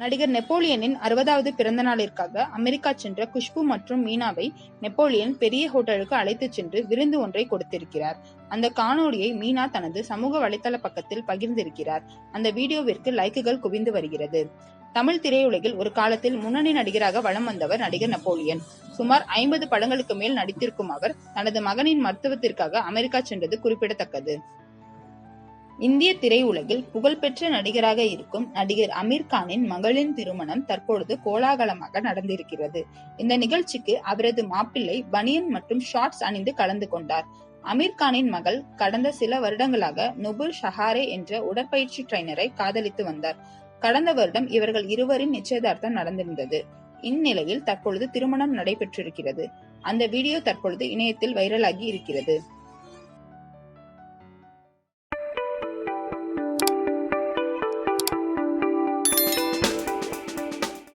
நடிகர் நெப்போலியனின் அறுபதாவது பிறந்த நாளிற்காக அமெரிக்கா சென்ற குஷ்பு மற்றும் மீனாவை நெப்போலியன் பெரிய ஹோட்டலுக்கு அழைத்துச் சென்று விருந்து ஒன்றை கொடுத்திருக்கிறார். அந்த காணொளியை மீனா தனது சமூக வலைதள பக்கத்தில் பகிர்ந்திருக்கிறார். அந்த வீடியோவிற்கு லைக்குகள் குவிந்து வருகிறது. தமிழ் திரையுலகில் ஒரு காலத்தில் முன்னணி நடிகராக வலம் வந்தவர் நடிகர் நெப்போலியன். சுமார் ஐம்பது படங்களுக்கு மேல் நடித்திருக்கும் அவர் தனது மகனின் மருத்துவத்திற்காக அமெரிக்கா சென்றது குறிப்பிடத்தக்கது. இந்திய திரையுலகில் புகழ்பெற்ற நடிகராக இருக்கும் நடிகர் அமீர் கானின் மகளின் திருமணம் தற்பொழுது கோலாகலமாக நடந்திருக்கிறது. இந்த நிகழ்ச்சிக்கு அவரது மாப்பிள்ளை பனியன் மற்றும் ஷார்ட்ஸ் அணிந்து கலந்து கொண்டார். அமீர் கானின் மகள் கடந்த சில வருடங்களாக நுபுல் ஷஹாரே என்ற உடற்பயிற்சி ட்ரைனரை காதலித்து வந்தார். கடந்த வருடம் இவர்கள் இருவரின் நிச்சயதார்த்தம் நடந்திருந்தது. இந்நிலையில் தற்பொழுது திருமணம் நடைபெற்றிருக்கிறது. அந்த வீடியோ தற்பொழுது இணையத்தில் வைரலாகி இருக்கிறது.